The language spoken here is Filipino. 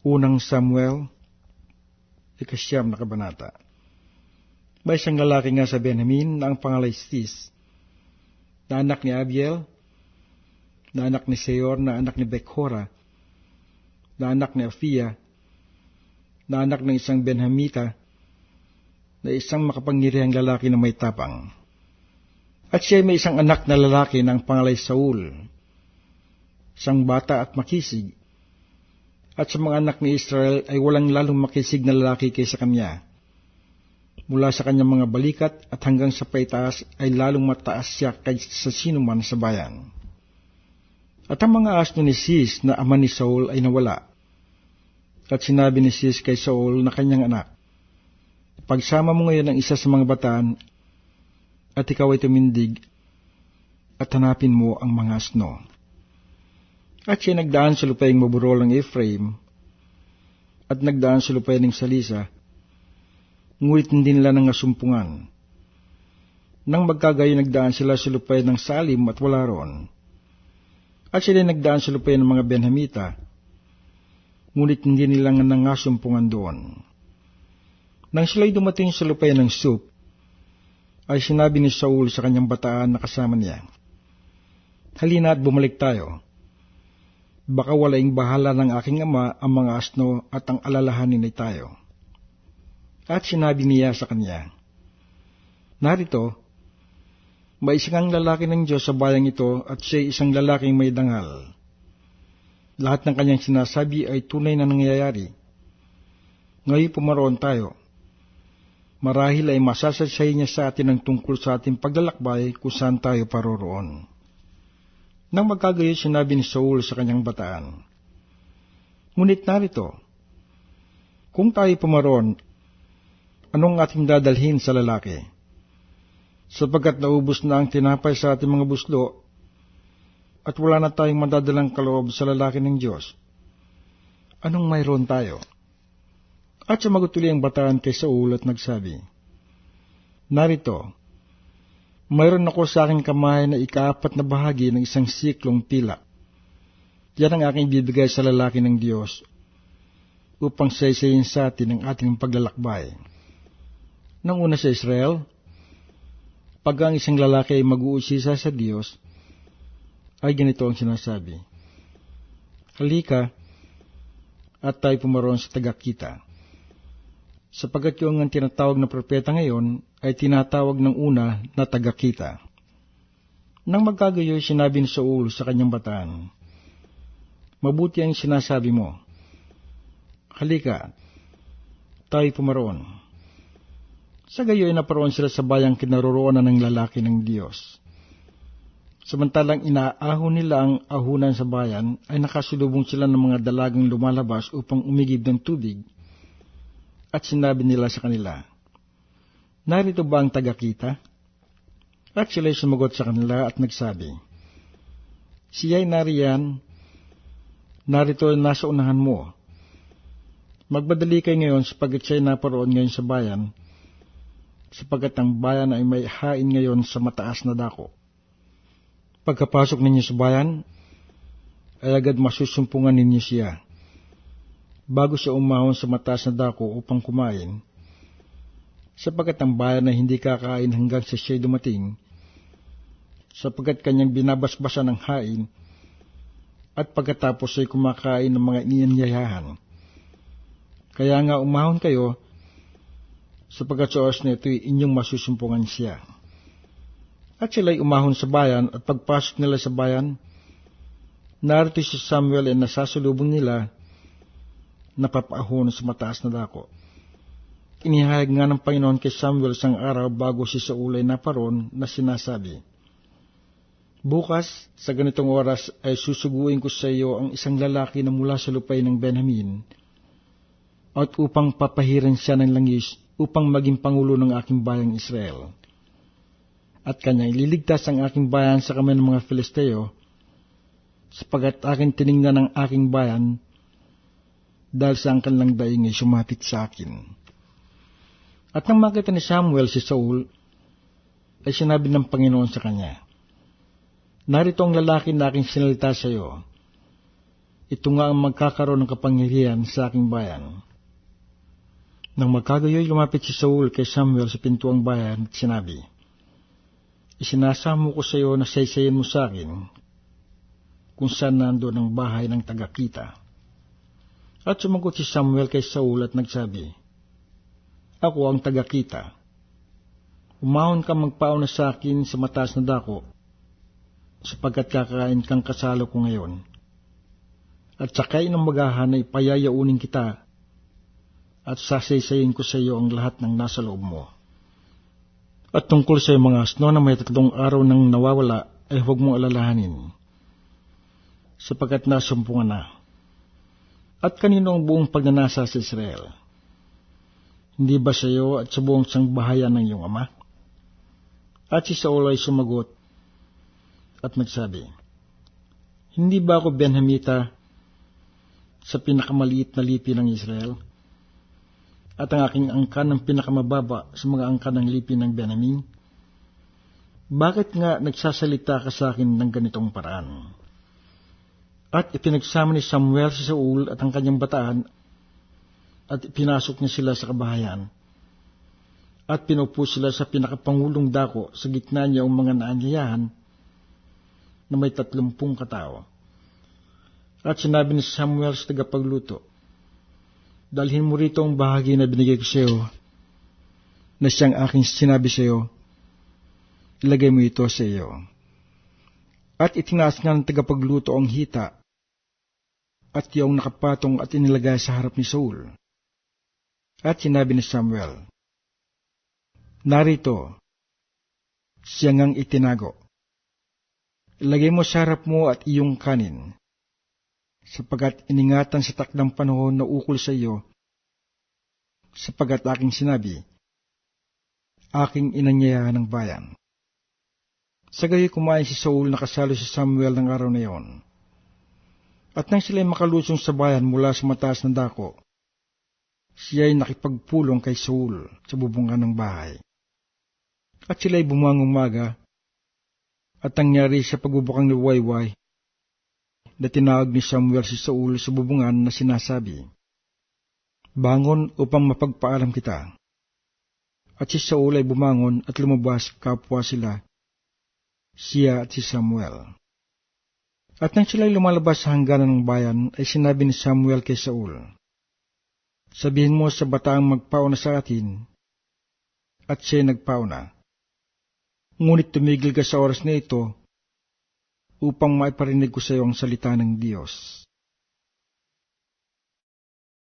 Unang Samuel, ikasyam na kabanata. May isang lalaki nga sa Benjamin na ang pangalay Sis, na anak ni Abiel, na anak ni Seor, na anak ni Bekhora, na anak ni Afia, na anak ng isang Benhamita, na isang makapangyarihang lalaki na may tapang. At siya may isang anak na lalaki ang pangalay Saul, isang bata at makisig. At sa mga anak ni Israel ay walang lalong makisig na lalaki kaysa kanya. Mula sa kanyang mga balikat at hanggang sa paitaas ay lalong mataas siya kaysa sa sino man sa bayan. At ang mga asno ni Sis na ama ni Saul ay nawala. At sinabi ni Sis kay Saul na kanyang anak, Pagsama mo ngayon ang isa sa mga bataan at ikaw ay tumindig at hanapin mo ang mga asno. At siya nagdaan sa lupayang maburol ng Ephraim at nagdaan sa lupay ng Salisa, ngunit hindi nila nang asumpungan. Nang magkagayo nagdaan sila sa lupay ng Salim at wala ron. At sila nagdaan sa lupay ng mga Benhamita, ngunit hindi nila nga nangasumpungan doon. Nang sila'y dumating sa lupay ng Sup, ay sinabi ni Saul sa kanyang bataan na kasama niya, Halina at bumalik tayo. Baka walaing bahala ng aking ama ang mga asno at ang alalahanin ay tayo. At sinabi niya sa kanya, Narito, may isang lalaki ng Diyos sa bayang ito at siya isang lalaking may dangal. Lahat ng kanyang sinasabi ay tunay na nangyayari. Ngayon pumaroon tayo marahil ay masasaysay niya sa atin ang tungkol sa ating paglalakbay kung saan tayo paroroon. Nang magkagayo sinabi ni Saul sa kanyang bataan, Ngunit narito, kung tayo pumaroon, anong ating dadalhin sa lalaki? Sapagkat naubos na ang tinapay sa ating mga buslo, at wala na tayong madadalang kaloob sa lalaki ng Diyos. Anong mayroon tayo? At sumagot uli ang bataan kay Saul at nagsabi, Narito, mayroon ako sa aking kamay na ikaapat na bahagi ng isang siklong tila. Yan ang aking bibigay sa lalaki ng Diyos upang saysayin sa atin ang ating paglalakbay. Nang una sa Israel, pag ang isang lalaki ay mag-uusisa sa Diyos, ay ganito ang sinasabi, Halika, at tayo pumaroon sa tagakita sapagat yung ang tinatawag na propeta ngayon ay tinatawag ng una na tagakita. Nang magkagayo, sinabi ni Saul sa kanyang bataan, Mabuti ang sinasabi mo. Halika, tayo pumaroon. Sa gayo ay naparoon sila sa bayang kinaroroonan ng lalaki ng Diyos. Samantalang inaahon nila ang ahunan sa bayan, ay nakasulubong sila ng mga dalagang lumalabas upang umigib ng tubig at sinabi nila sa kanila, Narito ba ang tagakita? At sila'y sumagot sa kanila at nagsabi, Siya'y nariyan, narito nasa unahan mo. Magbadali kayo ngayon sapagat siya'y naparoon ngayon sa bayan, sapagat ang bayan ay may hain ngayon sa mataas na dako. Pagkapasok ninyo sa bayan, ay agad masusumpungan ninyo siya bago siya umahon sa mataas na dako upang kumain, sapagkat ang bayan na hindi kakain hanggang sa siya'y dumating, sapagkat kanyang binabasbasan ng hain, at pagkatapos ay kumakain ng mga inianyayahan. Kaya nga umahon kayo, sapagkat sa oras na ito'y inyong masusumpungan siya. At sila'y umahon sa bayan at pagpasok nila sa bayan, narito si Samuel ay nasasulubong nila napapahon sa mataas na dako. Inihayag nga ng Panginoon kay Samuel sang araw bago si Saul ay naparoon na sinasabi, Bukas, sa ganitong oras, ay susuguin ko sa iyo ang isang lalaki na mula sa lupay ng Benjamin, at upang papahiran siya ng langis upang maging pangulo ng aking bayang Israel. At kanyang ililigtas ang aking bayan sa kamay ng mga Filisteo, sapagat aking tiningnan ang aking bayan dahil sa ang kanilang daing ay sumapit sa akin. At nang makita ni Samuel si Saul, ay sinabi ng Panginoon sa kanya, Narito ang lalaki na aking sinalita sa iyo. ito nga ang magkakaroon ng kapangyarihan sa aking bayan. Nang magkagayoy, lumapit si Saul kay Samuel sa pintuang bayan at sinabi, Isinasamo ko sa iyo na saysayin mo sa akin kung saan nandoon ang bahay ng tagakita. At sumagot si Samuel kay Saul at nagsabi, Ako ang tagakita. Umahon ka magpauna sa akin sa mataas na dako, sapagkat kakain kang kasalo ko ngayon. At sakay ng magahan ay payayaunin kita, at sasaysayin ko sa iyo ang lahat ng nasa loob mo. At tungkol sa mga asno na may tatlong araw nang nawawala, ay huwag mong alalahanin, sapagkat nasumpungan na. At kanino ang buong pagnanasa sa Israel? Hindi ba sa iyo at sa buong sangbahayan ng iyong ama? At si Saul ay sumagot at nagsabi, Hindi ba ako Benhamita sa pinakamaliit na lipi ng Israel? At ang aking angkan ng pinakamababa sa mga angkan ng lipi ng Benjamin? Bakit nga nagsasalita ka sa akin ng ganitong paraan? At ipinagsama ni Samuel si Saul at ang kanyang bataan at pinasok niya sila sa kabahayan. At pinupo sila sa pinakapangulong dako sa gitna niya ang mga naanyayahan na may tatlumpung katao. At sinabi ni Samuel sa tagapagluto, Dalhin mo rito ang bahagi na binigay ko sa iyo, na siyang aking sinabi sa iyo, ilagay mo ito sa iyo. At itinaas nga ng tagapagluto ang hita, at yung nakapatong at inilagay sa harap ni Saul. At sinabi ni Samuel, Narito, siya ngang itinago. Ilagay mo sa harap mo at iyong kanin, sapagat iningatan sa takdang panahon na ukol sa iyo, sapagat aking sinabi, aking inanyayahan ng bayan. Sa gayoy kumain si Saul na kasalo si Samuel ng araw na iyon. At nang sila'y makalusong sa bayan mula sa mataas na dako, siya ay nakipagpulong kay Saul sa bubungan ng bahay. At sila'y bumangang maga, at nangyari sa pagbubukang ni Wayway, na tinawag ni Samuel si Saul sa bubungan na sinasabi, Bangon upang mapagpaalam kita. At si Saul ay bumangon at lumabas kapwa sila, siya at si Samuel. At nang sila'y lumalabas sa hangganan ng bayan, ay sinabi ni Samuel kay Saul, Sabihin mo sa bataang magpauna sa atin, at siya nagpauna. Ngunit tumigil ka sa oras na ito upang maiparinig ko sa iyo ang salita ng Diyos.